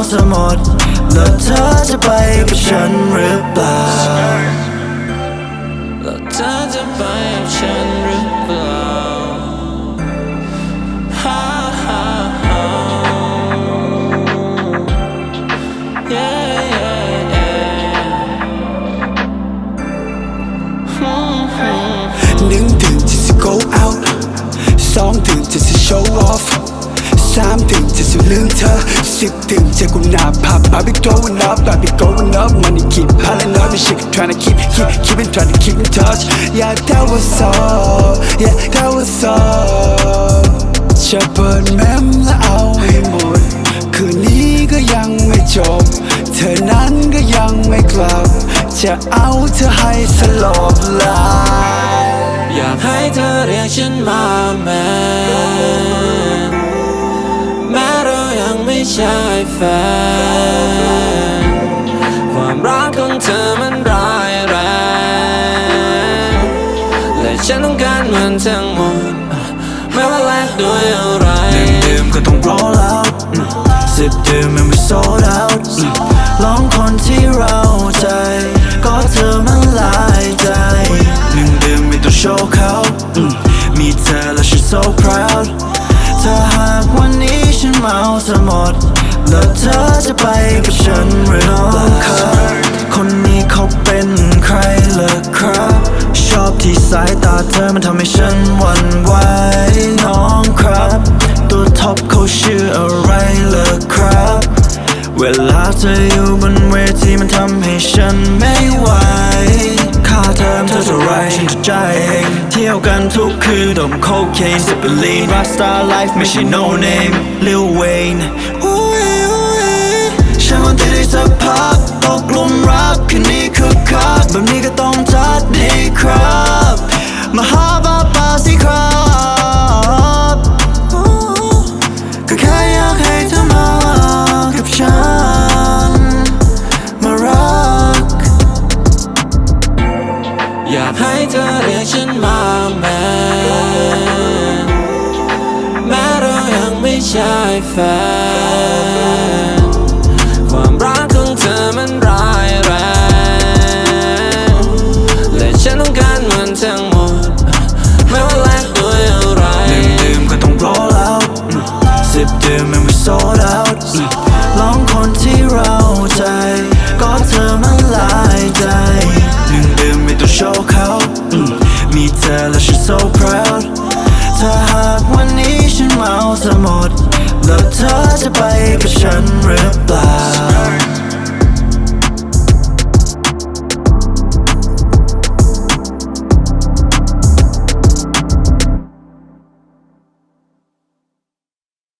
ฉันเมาซะหมดแล้วเธอจะไปกับฉันหรือเปล่าแล้วเธอจะไปกับฉันหรือเปล่าฮ่าฮ่าฮ่า Yeah, yeah, yeah. หนึ่งดื่มจะสิ go out สองดื่มจะสิ show off สามดื่มจะสิลืมเธอสิบดื่มจะกูหนาผับ I be throwing up I be going up money keep piling up and shit tryna keep keep keeping tryna keep in touch yeah that was all yeah that was all จะเปิดแมมและเอาให้หมด คืนนี้ก็ยังไม่จบ เธอนั้นก็ยังไม่กลับ จะเอาเธอให้สลบลายอยากให้เธอเรียกฉันมาแม่ ใช่แฟน ความรักของเธอมันร้ายแรง และฉันต้องการมันทั้งหมด ไม่ว่าแลกด้วยอะไรหนึ่งดื่มก็ต้อง roll out สิบดื่มมันไม่ sold out ลองคนที่เราใจ ก็เธอมันหลายใจหนึ่งดื่มไม่ต้องโชว์เขามมีเธอและฉัน so proud นเมาซะหมดแล้วเธอจะไปกับฉันหรือเปล่าครับคนนี้เขาเป็นใครเหรอครับ ชอบที่สายตาเธอมันทำให้ฉันหวั่นไหวน้องครับ ตัวท็อปเขาชื่ออะไรเหรอครับ เวลาเธออยู่บนเวทีมันทำให้ฉันไม่ เทอมเธอจะไรฉันจะใจเองเที่ยวกันทุกคืนดมโคเคนสิบเปลีนรักสตาร์ไลฟ์ไม่ใช่ no name Lil Wayne ฉันวันที่ได้สักพักตกหลุมรักคืนนี้คึกคักแบบนี้ก็ต้องจัดดีครับ เธอเรียกฉันมาแม่แม้เรายังไม่ใช่แฟน ความรักของเธอมันร้ายแรง และฉันต้องการมันทั้งหมด ไม่ว่าแลกด้วยอะไรหนึ่งดื่มก็ต้อง roll out อืมสิบดื่มมันไม่ sold out อื ด แล้วเธอจะไปกับฉันหรือเปล่า